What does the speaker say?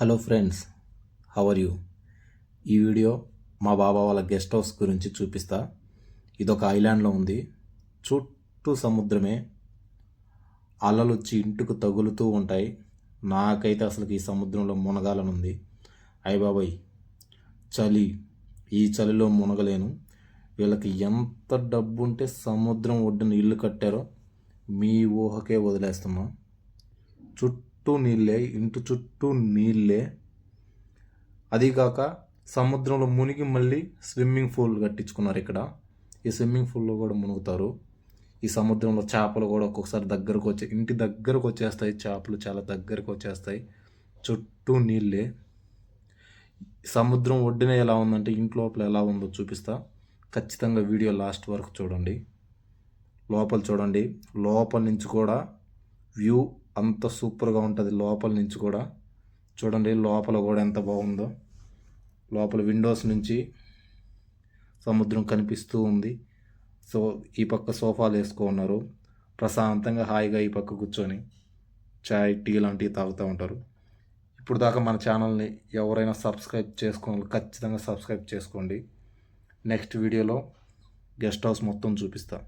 Hello friends how are you ఈ video మా బాబా వాళ్ళ గెస్ట్ హౌస్ గురించి చూపిస్తా. ఇదొక ఐలాండ్లో ఉంది. చుట్టూ సముద్రమే. అలలు వచ్చి ఇంటికి తగులుతూ ఉంటాయి. నాకైతే అసలు ఈ సముద్రంలో మునగాలనుంది. అయ్య బాబాయ్ చలి. ఈ చలిలో మునగలేను. వీళ్ళకి ఎంత డబ్బు ఉంటే సముద్రం ఒడ్డున ఇల్లు కట్టారో మీ ఊహకే వదిలేస్తున్నాం. చుట్టూ చుట్టూ నీళ్ళే ఇంటి చుట్టూ నీళ్ళే. అదీకాక సముద్రంలో మునిగి మళ్ళీ స్విమ్మింగ్ పూల్ కట్టించుకున్నారు ఇక్కడ. ఈ స్విమ్మింగ్ పూల్లో కూడా మునుగుతారు. ఈ సముద్రంలో చేపలు కూడా ఒక్కొక్కసారి దగ్గరకు వచ్చే ఇంటి దగ్గరకు వచ్చేస్తాయి. చేపలు చాలా దగ్గరకు వచ్చేస్తాయి. చుట్టూ నీళ్ళే. సముద్రం ఒడ్డున ఎలా ఉందంటే ఇంటి లోపల ఎలా ఉందో చూపిస్తా. ఖచ్చితంగా వీడియో లాస్ట్ వరకు చూడండి. లోపల చూడండి. లోపల నుంచి కూడా వ్యూ అంత సూపర్గా ఉంటుంది లోపల నుంచి కూడా. చూడండి లోపల కూడా ఎంత బాగుందో. లోపల విండోస్ నుంచి సముద్రం కనిపిస్తూ ఉంది. సో ఈ పక్క సోఫాలు వేసుకున్నారు. ప్రశాంతంగా హాయిగా ఈ పక్క కూర్చొని చాయ్ టీ లాంటివి తాగుతూ ఉంటారు. ఇప్పుడు దాకా మన ఛానల్ని ఎవరైనా సబ్స్క్రైబ్ చేసుకోవాలి ఖచ్చితంగా సబ్స్క్రైబ్ చేసుకోండి. నెక్స్ట్ వీడియోలో గెస్ట్ హౌస్ మొత్తం చూపిస్తాను